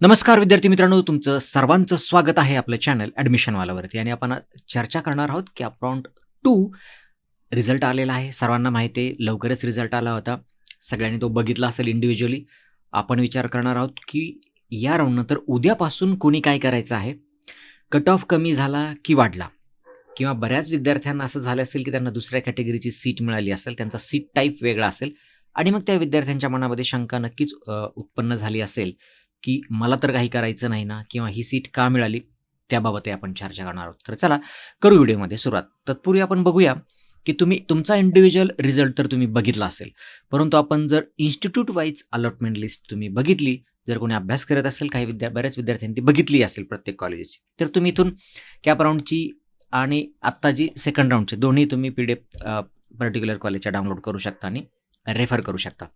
नमस्कार विद्यार्थी मित्रांनो तुमचं सर्वांचं स्वागत आहे आपलं चॅनल ॲडमिशनवालावरती आणि आपण चर्चा करणार आहोत की अप्राउंड टू रिझल्ट आलेला आहे. सर्वांना माहिती आहे लवकरच रिझल्ट आला होता. सगळ्यांनी तो बघितला असेल इंडिव्हिज्युअली आपण विचार करणार आहोत की या राऊंडनंतर उद्यापासून कोणी काय करायचं आहे? कट ऑफ कमी झाला की वाढला? किंवा बऱ्याच विद्यार्थ्यांना असं झालं असेल की त्यांना दुसऱ्या कॅटेगरीची सीट मिळाली असेल त्यांचा सीट टाईप वेगळा असेल. आणि मग त्या विद्यार्थ्यांच्या मनामध्ये शंका नक्कीच उत्पन्न झाली असेल. की मला तर काही करायचं नाही ना किंवा ही सीट का मिळाली त्याबाबतही आपण चर्चा करणार आहोत. तर चला करू व्हिडिओमध्ये सुरुवात. तत्पूर्वी आपण बघूया की तुम्ही तुमचा इंडिव्हिज्युअल रिझल्ट तर तुम्ही बघितला असेल. परंतु आपण जर इन्स्टिट्यूट वाईज अलॉटमेंट लिस्ट तुम्ही बघितली जर कोणी अभ्यास करत असेल काही विद्या बऱ्याच विद्यार्थ्यांनी ती बघितली असेल प्रत्येक कॉलेजची तर तुम्ही इथून कॅप राऊंडची आणि आत्ता जी सेकंड राऊंडची दोन्ही तुम्ही पी डी एफ पर्टिक्युलर कॉलेजच्या डाउनलोड करू शकता आणि रेफर करू शकता.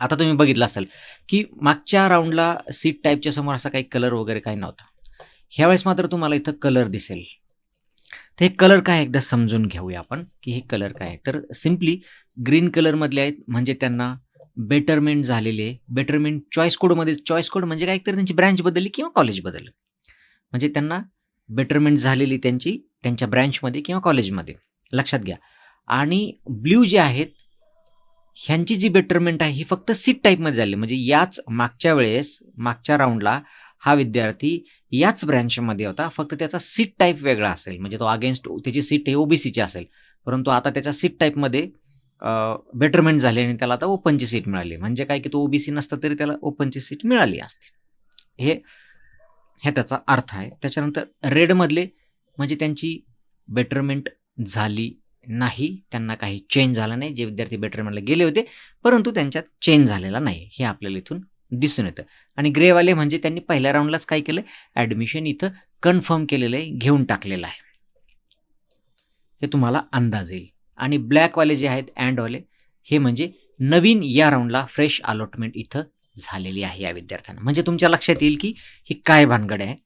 आता तुम्ही बघितलं असाल की मागच्या राऊंडला सीट टाईपच्या समोर असा काही कलर वगैरे काही नव्हता. ह्यावेळेस मात्र तुम्हाला इथं कलर दिसेल. ते कलर काय एकदा समजून घेऊया आपण की हे कलर काय आहे. तर सिम्पली ग्रीन कलरमधले आहेत म्हणजे त्यांना बेटरमेंट झालेले बेटरमेंट चॉईस कोडमध्ये चॉईस कोड म्हणजे काय? तर त्यांची ब्रँच बदलली किंवा कॉलेज बदललं. म्हणजे त्यांना बेटरमेंट झालेली त्यांची त्यांच्या ब्रँचमध्ये किंवा कॉलेजमध्ये लक्षात घ्या. आणि ब्ल्यू जे आहेत ह्यांची जी बेटरमेंट आहे ही फक्त सीट टाईपमध्ये झाली. म्हणजे याच मागच्या वेळेस मागच्या राऊंडला हा विद्यार्थी याच ब्रँचमध्ये होता. फक्त त्याचा सीट टाईप वेगळा असेल. म्हणजे तो अगेन्स्ट त्याची सीट हे ओबीसीची असेल. परंतु आता त्याच्या सीट टाईपमध्ये बेटरमेंट झाली आणि त्याला आता ओपनची सीट मिळाली. म्हणजे काय की तो ओबीसी नसता तरी त्याला ओपनची सीट मिळाली असते. हे हे त्याचा अर्थ आहे. त्याच्यानंतर रेडमधले म्हणजे त्यांची बेटरमेंट झाली नाही त्यांना काही चेंज झाला नाही जे विद्यार्थी बेटरमेंटला गेले होते परंतु त्यांच्यात चेंज झालेला नाही हे आपल्याला इथून दिसून येतं. आणि ग्रेवाले म्हणजे त्यांनी पहिल्या राऊंडलाच काय केलं ॲडमिशन इथं कन्फर्म केलेलं आहे घेऊन टाकलेलं आहे. हे तुम्हाला अंदाज येईल. आणि ब्लॅकवाले जे आहेत अँडवाले हे म्हणजे नवीन या राऊंडला फ्रेश अलॉटमेंट इथं झालेली आहे या विद्यार्थ्यांना. म्हणजे तुमच्या लक्षात येईल की ही काय भानगड आहे?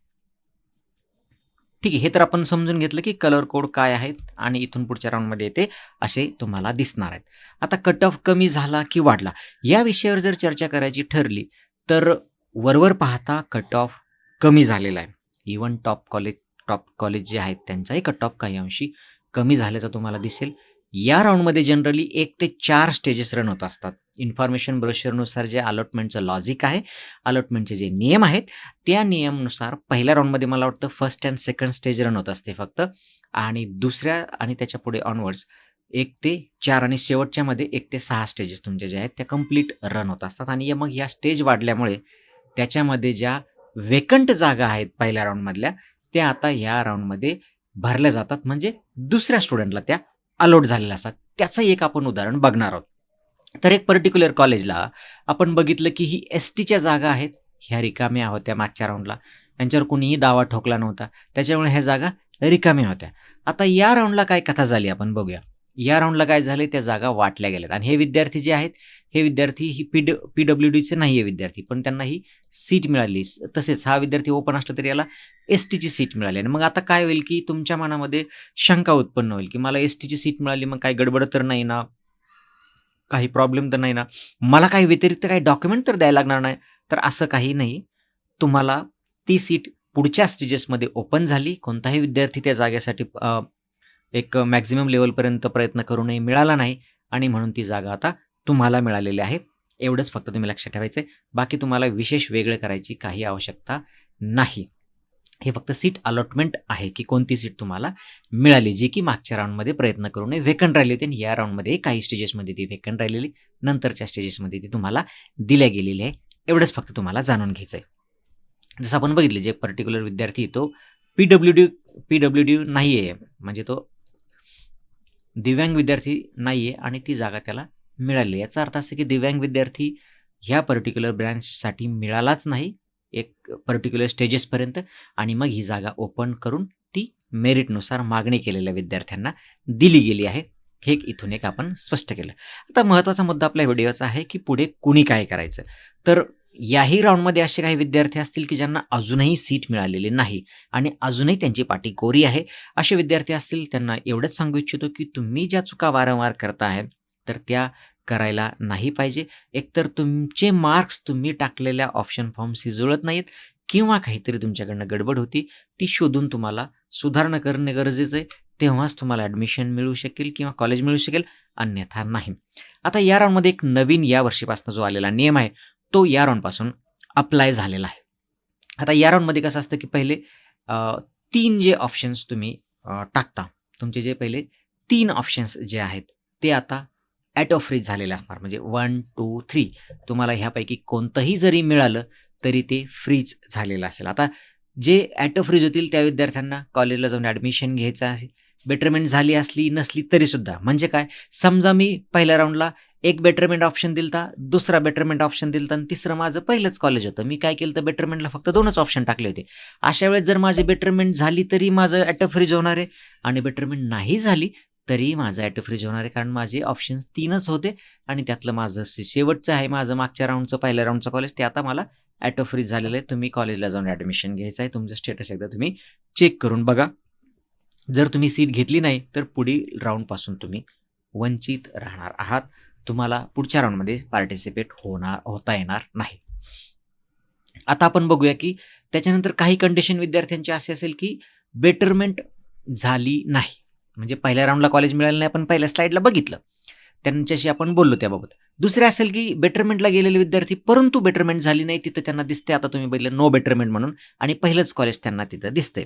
ठीक आहे हे तर आपण समजून घेतलं की कलर कोड काय आहेत आणि इथून पुढच्या राऊंडमध्ये येते असे तुम्हाला दिसणार आहेत. आता कट ऑफ कमी झाला की वाढला या विषयावर जर चर्चा करायची ठरली तर वरवर पाहता कट ऑफ कमी झालेला आहे. Even top college top college जे आहेत त्यांचाही कट ऑफ काही अंशी कमी झाल्याचं तुम्हाला दिसेल. या राऊंडमध्ये जनरली एक ते चार स्टेजेस रन होत असतात. इन्फॉर्मेशन ब्रोशरनुसार जे अलॉटमेंटचं लॉजिक आहे अलॉटमेंटचे जे नियम आहेत त्या नियमनुसार पहिल्या राऊंडमध्ये मला वाटतं first and second stage run होत असते फक्त. आणि दुसऱ्या आणि त्याच्या पुढे ऑनवर्ड्स एक ते चार आणि शेवटच्यामध्ये एक ते सहा स्टेजेस तुमचे जे आहेत त्या कंप्लीट रन होत असतात. आणि या मग या स्टेज वाढल्यामुळे त्याच्यामध्ये ज्या वेकंट जागा आहेत पहिल्या राऊंडमधल्या त्या आता या राऊंडमध्ये भरल्या जातात. म्हणजे दुसऱ्या स्टुडंटला त्या अलोट झालेला असतात त्याचं एक आपण उदाहरण बघणार आहोत. तर एक पर्टिक्युलर कॉलेजला आपण बघितलं की ही एस टीच्या जागा आहेत. ह्या रिकाम्या होत्या मागच्या राऊंडला यांच्यावर कोणीही दावा ठोकला नव्हता. त्याच्यामुळे ह्या जागा रिकाम्या होत्या. आता या राऊंडला काय कथा झाली आपण बघूया. या राऊंडला काय झाले त्या जागा वाटल्या गेल्यात. आणि हे विद्यार्थी जे आहेत हे विद्यार्थी ही पी ड पी डब्ल्यू डीचे नाही आहे विद्यार्थी पण त्यांना ही सीट मिळाली. तसेच हा विद्यार्थी ओपन असला तरी याला एस टीची सीट मिळाली. आणि मग आता काय होईल की तुमच्या मनामध्ये शंका उत्पन्न होईल की मला एस टीची सीट मिळाली मग काही गडबड तर नाही ना? काही प्रॉब्लेम तर नाही ना? मला काही व्यतिरिक्त काही डॉक्युमेंट तर द्यायला लागणार नाही? तर असं काही नाही. तुम्हाला ती सीट पुढच्या स्टेजेसमध्ये ओपन झाली. कोणताही विद्यार्थी त्या जागेसाठी एक मॅक्झिमम लेवलपर्यंत प्रयत्न करूनही मिळाला नाही आणि म्हणून ती जागा आता तुम्हाला मिळालेली आहे. एवढंच फक्त तुम्ही लक्षात ठेवायचं आहे बाकी तुम्हाला विशेष वेगळं करायची काही आवश्यकता नाही. हे फक्त सीट अलॉटमेंट आहे की कोणती सीट तुम्हाला मिळाली जी की मागच्या राऊंडमध्ये प्रयत्न करून वेकंट राहिली होती आणि या राऊंडमध्ये काही स्टेजेसमध्ये ती वेकंट राहिलेली नंतरच्या स्टेजेसमध्ये ती तुम्हाला दिल्या गेलेली आहे. एवढंच फक्त तुम्हाला जाणून घ्यायचं आहे जसं आपण बघितलं जे पर्टिक्युलर विद्यार्थी तो P W D P W D नाही आहे म्हणजे तो दिव्यांग विद्यार्थी नाही आहे आणि ती जागा त्याला मिळाली. याचा अर्थ असा की दिव्यांग विद्यार्थी ह्या पर्टिक्युलर ब्रँचसाठी मिळालाच नाही. एक पर्टिक्युलर स्टेजेसपर्यंत आणि मग ही जागा ओपन करून ती मेरिटनुसार मागणी केलेल्या विद्यार्थ्यांना दिली गेली आहे. हे एक इथून एक आपण स्पष्ट केलं. आता महत्त्वाचा मुद्दा आपल्या व्हिडिओचा आहे की पुढे कुणी काय करायचं? तर याही राऊंडमध्ये असे काही विद्यार्थी असतील की ज्यांना अजूनही सीट मिळालेली नाही आणि अजूनही त्यांची पाठी कोरी आहे असे विद्यार्थी असतील त्यांना एवढंच सांगू इच्छितो की तुम्ही ज्या चुका वारंवार करता आहे तर त्या करायला नाही पाहिजे. एकतर तुमचे मार्क्स तुम्ही टाकलेल्या ऑप्शन फॉर्मशी जुळत नाहीत किंवा काहीतरी तुमच्याकडनं गडबड होती. ती शोधून तुम्हाला सुधारणा करणे गरजेचं आहे. तेव्हाच तुम्हाला ॲडमिशन मिळू शकेल किंवा कॉलेज मिळू शकेल, अन्यथा नाही. आता या राऊंडमध्ये एक नवीन या वर्षीपासून जो आलेला नियम आहे, तो या अप्लाय झालेला आहे. आता या कसं असतं, की पहिले तीन जे ऑप्शन्स तुम्ही टाकता. तुमचे जे पहिले तीन ऑप्शन्स जे आहेत, ते आता ऑटो फ्रीज झालेले असणार. म्हणजे 1, 2, 3 तुम्हाला ह्यापैकी कोणतंही जरी मिळालं, तरी ते फ्रीज झालेलं असेल. आता जे ऑटो फ्रीज होतील त्या विद्यार्थ्यांना कॉलेजला जाऊन ॲडमिशन घ्यायचं आहे. बेटरमेंट झाली असली, नसली तरीसुद्धा. म्हणजे काय, समजा मी पहिल्या राऊंडला एक बेटरमेंट ऑप्शन दिलता, दुसरा बेटरमेंट ऑप्शन दिलता आणि तिसरं माझं पहिलंच कॉलेज होतं. मी काय केलं तर बेटरमेंटला फक्त दोनच ऑप्शन टाकले होते. अशा वेळेस जर माझी बेटरमेंट झाली तरी माझं ॲटो फ्रीज होणार आहे आणि बेटरमेंट नाही झाली तरी माझं ॲटो फ्रीज होणार आहे. कारण माझे ऑप्शन्स तीनच होते आणि त्यातलं माझं शेवटचं आहे माझं मागच्या राऊंडचं पहिल्या राऊंडचं कॉलेज ते आता मला ॲटो फ्रीज झालेलं आहे. तुम्ही कॉलेजला जाऊन ॲडमिशन घ्यायचं आहे. तुमचं स्टेटस एकदा तुम्ही चेक करून बघा. जर तुम्ही सीट घेतली नाही, तर पुढील राऊंडपासून तुम्ही वंचित राहणार आहात. तुम्हाला पुढच्या राऊंडमध्ये पार्टिसिपेट होणार होता येणार नाही. आता आपण बघूया, की त्याच्यानंतर काही कंडिशन विद्यार्थ्यांची असे असेल, की बेटरमेंट झाली नाही. म्हणजे पहिल्या राऊंडला कॉलेज मिळालं नाही, आपण पहिल्या स्लाईडला बघितलं. त्यांच्याशी आपण बोललो त्याबाबत. दुसरे असेल, की बेटरमेंटला गेलेले विद्यार्थी परंतु बेटरमेंट झाली नाही. तिथं त्यांना दिसते आता तुम्ही बघितलं नो बेटरमेंट म्हणून आणि पहिलंच कॉलेज त्यांना तिथं दिसतंय.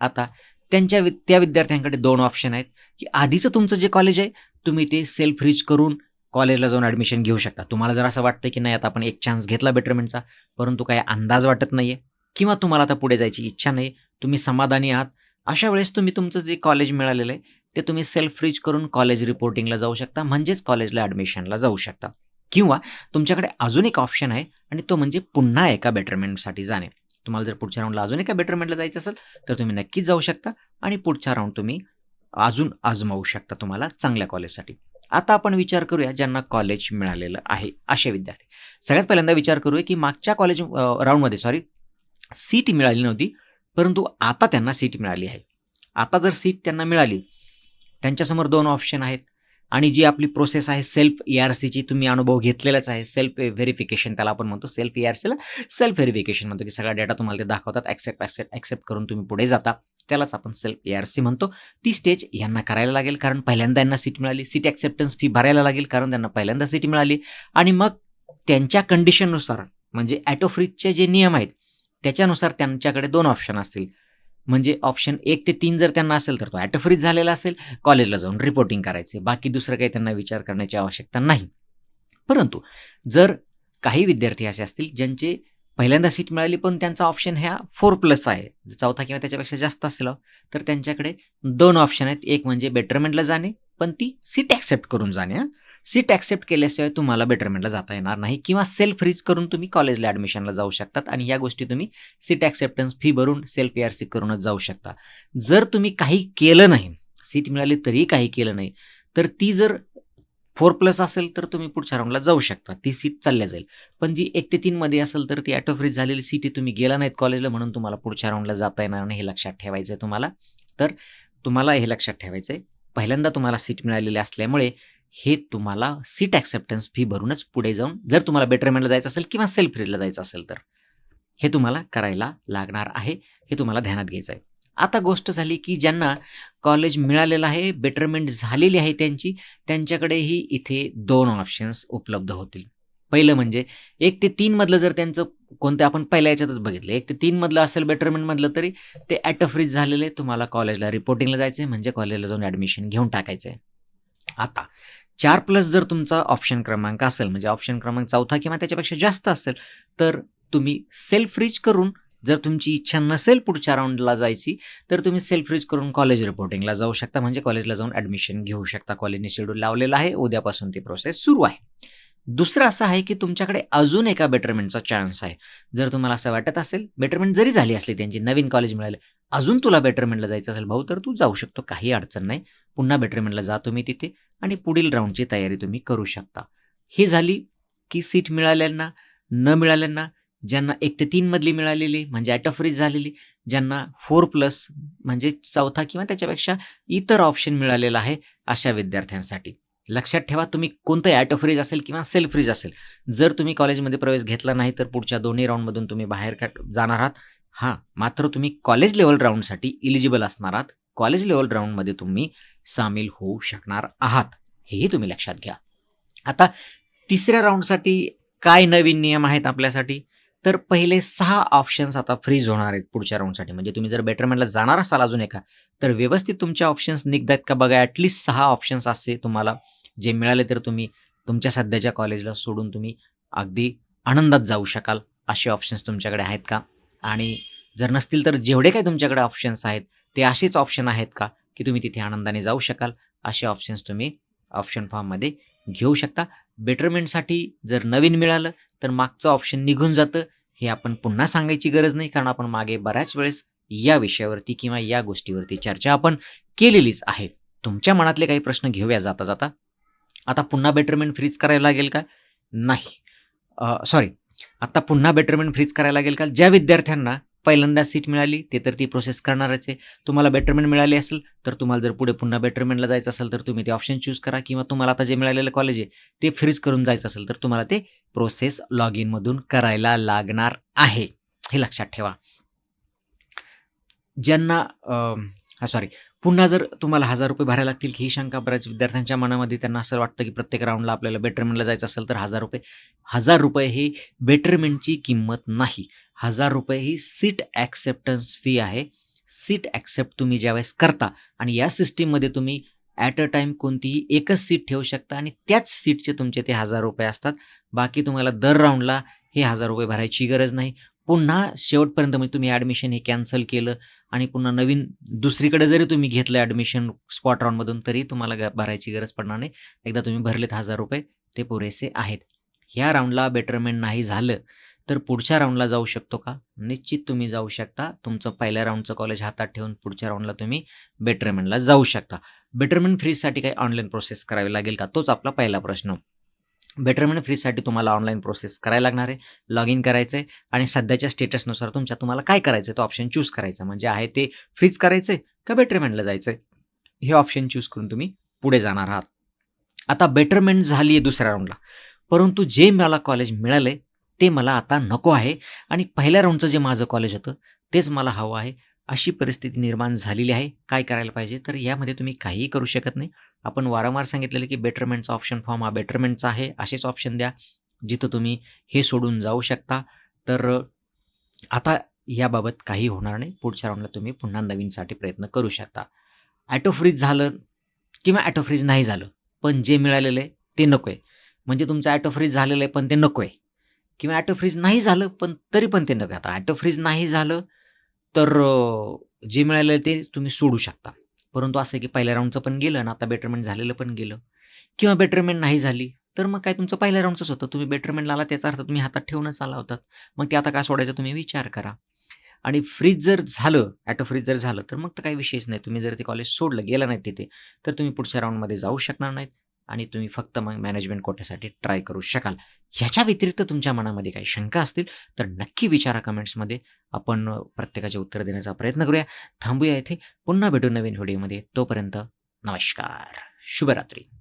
आता त्यांच्या त्या विद्यार्थ्यांकडे दोन ऑप्शन आहेत, की आधीचं तुमचं जे कॉलेज आहे, तुम्ही ते सेल्फ रीच करून कॉलेजला जाऊन ॲडमिशन घेऊ शकता. तुम्हाला जर असं वाटतं, की नाही आता आपण एक चान्स घेतला बेटरमेंटचा, परंतु काही अंदाज वाटत नाही आहे किंवा तुम्हाला आता पुढे जायची इच्छा नाही, तुम्ही समाधानी आहात. अशा वेळेस तुम्ही तुमचं जे कॉलेज मिळालेलं आहे, ते तुम्ही सेल्फ रीच करून कॉलेज रिपोर्टिंगला जाऊ शकता. म्हणजेच कॉलेजला ॲडमिशनला जाऊ शकता. किंवा तुमच्याकडे अजून एक ऑप्शन आहे आणि तो म्हणजे पुन्हा एका बेटरमेंटसाठी जाणे. तुम्हाला जर पुढच्या राऊंडला अजून एका बेटरमेंटला जायचं असेल, तर तुम्ही नक्कीच जाऊ शकता आणि पुढचा राऊंड तुम्ही अजून आजमावू शकता तुम्हाला चांगल्या कॉलेजसाठी. आता आपण विचार करूया ज्यांना कॉलेज मिळालेलं आहे, असे विद्यार्थी. सगळ्यात पहिल्यांदा विचार करूया, की मागच्या कॉलेज राऊंडमध्ये सॉरी सीट मिळाली नव्हती, परंतु आता त्यांना सीट मिळाली आहे. आता जर सीट त्यांना मिळाली, त्यांच्यासमोर दोन ऑप्शन आहेत आणि जी आपली प्रोसेस आहे सेल्फ ई-आर-सीची तुम्ही अनुभव घेतलेलाच आहे. सेल्फ व्हेरिफिकेशन त्याला आपण म्हणतो. सेल्फ ई-आर-सीला सेल्फ व्हेरिफिकेशन म्हणतो, की सगळा डेटा तुम्हाला ते दाखवतात. ॲक्सेप्ट, ॲक्सेप्ट, ॲक्सेप्ट करून तुम्ही पुढे जाता. त्यालाच आपण सेल्फ ई-आर-सी म्हणतो. ती स्टेज यांना करायला लागेल कारण पहिल्यांदा यांना सीट मिळाली. सीट ॲक्सेप्टन्स फी भरायला लागेल कारण त्यांना पहिल्यांदा सीट मिळाली आणि मग त्यांच्या कंडिशननुसार म्हणजे ऑटो फ्रीजचे जे नियम आहेत, त्याच्यानुसार त्यांच्याकडे दोन ऑप्शन असतील. म्हणजे ऑप्शन एक ते तीन जर त्यांना असेल, तर तो ॲटोफ्रीज झालेला असेल. कॉलेजला जाऊन रिपोर्टिंग करायचे. बाकी दुसरं काही त्यांना विचार करण्याची आवश्यकता नाही. परंतु जर काही विद्यार्थी असे असतील, ज्यांचे पहिल्यांदा सीट मिळाली, पण त्यांचा ऑप्शन ह्या फोर प्लस आहे. चौथा किंवा त्याच्यापेक्षा जास्त असेल, तर त्यांच्याकडे दोन ऑप्शन आहेत. एक म्हणजे बेटरमेंटला जाणे, पण ती सीट ॲक्सेप्ट करून जाणे हां. सीट ॲक्सेप्ट केल्याशिवाय तुम्हाला बेटरमेंटला जाता येणार नाही किंवा सेल्फ फ्रीज करून तुम्ही कॉलेजला ॲडमिशनला जाऊ शकतात आणि या गोष्टी तुम्ही सीट ॲक्सेप्टन्स फी भरून सेल्फ पी आर सी करूनच जाऊ शकता. जर तुम्ही काही केलं नाही, सीट मिळाली तरीही काही केलं नाही, तर ती जर फोर प्लस असेल, तर तुम्ही पुढच्या राऊंडला जाऊ शकता. ती सीट चालल्या जाईल. पण जी एक ते तीनमध्ये असेल, तर ती ॲटो फ्रीज झालेली सीट तुम्ही गेला नाहीत कॉलेजला म्हणून तुम्हाला पुढच्या राऊंडला जाता येणार नाही. हे लक्षात ठेवायचं आहे तुम्हाला. तर तुम्हाला हे लक्षात ठेवायचं आहे. पहिल्यांदा तुम्हाला सीट मिळालेली असल्यामुळे हे तुम्हाला सीट ॲक्सेप्टन्स फी भरूनच पुढे जाऊन जर तुम्हाला बेटरमेंटला जायचं असेल किंवा सेल्फ रेडला जायचं असेल तर. हे तुम्हाला करायला लागणार आहे. हे तुम्हाला ध्यानात घ्यायचं आहे. आता गोष्ट झाली, की ज्यांना कॉलेज मिळालेलं आहे, बेटरमेंट झालेली आहे त्यांची, त्यांच्याकडेही इथे दोन ऑप्शन्स उपलब्ध होतील. पहिलं म्हणजे एक ते 3 मधलं जर त्यांचं कोणतं आपण पहिल्या याच्यातच बघितलं. एक ते 3 मधलं असेल बेटरमेंटमधलं तरी ते ऑटो फ्रीज झालेले तुम्हाला कॉलेजला रिपोर्टिंगला जायचं आहे म्हणजे कॉलेजला जाऊन ॲडमिशन घेऊन टाकायचं आहे. आता चार प्लस जर तुमचा ऑप्शन क्रमांक असेल, म्हणजे ऑप्शन क्रमांक चौथा किंवा त्याच्यापेक्षा जास्त असेल, तर तुम्ही सेल्फ रीच करून जर तुमची इच्छा नसेल पुढच्या राऊंडला जायची, तर तुम्ही सेल्फ रीच करून कॉलेज रिपोर्टिंगला जाऊ शकता. म्हणजे कॉलेजला जाऊन ॲडमिशन घेऊ शकता. कॉलेजने शेड्यूल लावलेला आहे. उद्यापासून ती प्रोसेस सुरू आहे. दुसरं असं आहे, की तुमच्याकडे अजून एका बेटरमेंटचा चान्स आहे. जर तुम्हाला असं वाटत असेल, बेटरमेंट जरी झाली असली त्यांची, नवीन कॉलेज मिळाले अजून तुला बेटरमेंटला जायचं असेल भाऊ, तर तू जाऊ शकतो. काही अडचण नाही. पुन्हा बेटरमेंटला जा तुम्ही तिथे आणि पुढील राऊंडची तयारी तुम्ही करू शकता. ही झाली, की सीट मिळाल्यांना, न मिळाल्यांना, ज्यांना एक ते 3 मधली मिळालेली म्हणजे ऑटो फ्रीज झालेली, ज्यांना फोर प्लस म्हणजे चौथा किंवा त्याच्यापेक्षा इतर ऑप्शन मिळालेला आहे, अशा विद्यार्थ्यांसाठी. लक्षात ठेवा तुम्ही कोणतं ॲटो फ्रीज असेल किंवा सेल्फ फ्रीज असेल जर तुम्ही कॉलेजमध्ये प्रवेश घेतला नाही तर पुढच्या दोन्ही राऊंडमधून तुम्ही बाहेर का जाणार आहात हां मात्र तुम्ही कॉलेज लेवल राऊंडसाठी इलिजिबल असणार आहात कॉलेज लेवल राऊंडमध्ये तुम्ही सामील होऊ शकणार आहात. हेही तुम्ही लक्षात घ्या. आता तिसऱ्या राऊंडसाठी काय नवीन नियम आहेत आपल्यासाठी? तर पहिले सहा ऑप्शन्स आता फ्रीज होणार आहेत पुढच्या राऊंडसाठी म्हणजे तुम्ही जर बेटरमेंटला जाणार असाल अजून एका तर व्यवस्थित तुमच्या ऑप्शन्स निघतात का बघा. ॲटलिस्ट सहा ऑप्शन्स असे तुम्हाला. जे मिळाले तर तुम्ही तुमच्या सध्याच्या कॉलेजला सोडून तुम्ही अगदी आनंदात जाऊ शकाल. असे ऑप्शन्स तुमच्याकडे आहेत का? आणि जर नसतील तर जेवढे काही तुमच्याकडे ऑप्शन्स आहेत ते असेच ऑप्शन आहेत का? की तुम्ही तिथे आनंदाने जाऊ शकाल. असे ऑप्शन्स तुम्ही ऑप्शन फॉर्ममध्ये घेऊ शकता. बेटरमेंटसाठी जर नवीन मिळालं तर मागचं ऑप्शन निघून जातं. हे आपण पुन्हा सांगायची गरज नाही कारण आपण मागे बऱ्याच वेळेस या विषयावरती किंवा या गोष्टीवरती चर्चा आपण केलेलीच आहे. तुमच्या मनातले काही प्रश्न घेऊया जाता जाता. आता पुन्हा बेटरमेंट फ्रीज करायला लागेल का? नाही. सॉरी आता पुन्हा बेटरमेंट फ्रीज करायला लागेल का? ज्या विद्यार्थ्यांना पहिल्यांदा सीट मिळाली ते तर ती प्रोसेस करणारच आहे. तुम्हाला बेटरमेंट मिळाली असेल तर तुम्हाला जर पुढे पुन्हा बेटरमेंटला जायचं असेल तर तुम्ही ते ऑप्शन चूज करा. किंवा तुम्हाला आता जे मिळालेलं कॉलेज आहे ते फ्रीज करून जायचं असेल तर तुम्हाला ते प्रोसेस लॉग इनमधून करायला लागणार आहे. हे लक्षात ठेवा. ज्यांना हा सॉरी पुन्हा जर तुम्हाला हजार रुपये भरायला लागतील ही शंका बऱ्याच विद्यार्थ्यांच्या मनामध्ये त्यांना असं वाटतं की प्रत्येक राऊंडला आपल्याला बेटरमेंटला जायचं असेल तर हजार रुपये. हजार रुपये ही बेटरमेंटची किंमत नाही. हजार रुपये ही सीट ॲक्सेप्टन्स फी आहे. सीट ॲक्सेप्ट तुम्ही ज्यावेळेस करता आणि या सिस्टीममध्ये तुम्ही ॲट अ टाईम कोणतीही एकच सीट ठेवू शकता आणि त्याच सीटचे तुमचे ते हजार रुपये असतात. बाकी तुम्हाला दर राऊंडला हे हजार रुपये भरायची गरज नाही. पुन्हा शेवटपर्यंत म्हणजे तुम्ही ॲडमिशन हे कॅन्सल केलं आणि पुन्हा नवीन दुसरीकडे जरी तुम्ही घेतलं ॲडमिशन स्पॉट राऊंडमधून तरी तुम्हाला ग भरायची गरज पडणार नाही. एकदा तुम्ही भरलेत हजार रुपये ते पुरेसे आहेत. ह्या राऊंडला बेटरमेंट नाही झालं. तर पुढच्या राऊंडला जाऊ शकतो का? निश्चित तुम्ही जाऊ शकता. तुमचं पहिल्या राऊंडचं कॉलेज हातात ठेवून पुढच्या राऊंडला तुम्ही बेटरमेंटला जाऊ शकता. बेटरमेंट फ्रीजसाठी काही ऑनलाईन प्रोसेस करावी लागेल का? तोच आपला पहिला प्रश्न. बेटरमेंट फ्रीजसाठी तुम्हाला ऑनलाईन प्रोसेस करायला लागणार आहे. लॉग इन करायचं आहे आणि सध्याच्या स्टेटसनुसार तुमच्या तुम्हाला काय करायचं तो ऑप्शन चूज करायचा. म्हणजे आहे ते फ्रीज करायचं आहे का बेटरमेंटला जायचं आहे हे ऑप्शन चूज करून तुम्ही पुढे जाणार आहात. आता बेटरमेंट झाली आहे दुसऱ्या राऊंडला परंतु जे मला कॉलेज मिळालं आहे ते मला आता नको आहे. आणि पहिल्या राऊंडचं जे माझं कॉलेज होतं तेच मला हवं आहे. अशी परिस्थिती निर्माण झालेली आहे. काय करायला पाहिजे? तर यामध्ये तुम्ही काहीही करू शकत नाही. आपण वारंवार सांगितलेलं की बेटरमेंटचा ऑप्शन फॉर्म हा बेटरमेंटचा आहे. असेच ऑप्शन द्या. जिथं तुम्ही हे सोडून जाऊ शकता. तर आता याबाबत काही होणार नाही. पुढच्या राऊंडला तुम्ही पुन्हा नवीनसाठी प्रयत्न करू शकता. ॲटो फ्रीज झालं किंवा ॲटो फ्रीज नाही झालं पण जे मिळालेलं आहे ते नको आहे म्हणजे तुमचं ॲटो फ्रीज झालेलं आहे पण ते नको आहे किंवा ॲटो फ्रीज नाही झालं पण तरी पण ते नका आता ॲटो फ्रीज नाही झालं तर जे मिळालं ते तुम्ही सोडू शकता. परंतु असं आहे की पहिल्या राऊंडचं पण गेलं आणि आता बेटरमेंट झालेलं पण गेलं. किंवा बेटरमेंट नाही झाली तर मग काय तुमचं पहिल्या राऊंडचंच होतं. तुम्ही बेटरमेंटला आला त्याचा अर्थ तुम्ही हातात ठेवूनच आला होतात मग ते आता काय सोडायचं तुम्ही विचार करा. आणि फ्रीज जर झालं ॲटो फ्रीज जर झालं तर मग तर काही विशेष नाही. तुम्ही जर ते कॉलेज सोडलं गेलं नाही तिथे तर तुम्ही पुढच्या राऊंडमध्ये जाऊ शकणार नाहीत. आणि तुम्ही फक्त मग मॅनेजमेंट कोट्यासाठी ट्राय करू शकाल. ह्याच्या व्यतिरिक्त तुमच्या मनामध्ये काही शंका असतील तर नक्की विचारा कमेंट्समध्ये आपण प्रत्येकाचे उत्तर देण्याचा प्रयत्न करूया. थांबूया इथे पुन्हा भेटू नवीन व्हिडिओमध्ये तोपर्यंत नमस्कार. शुभरात्री.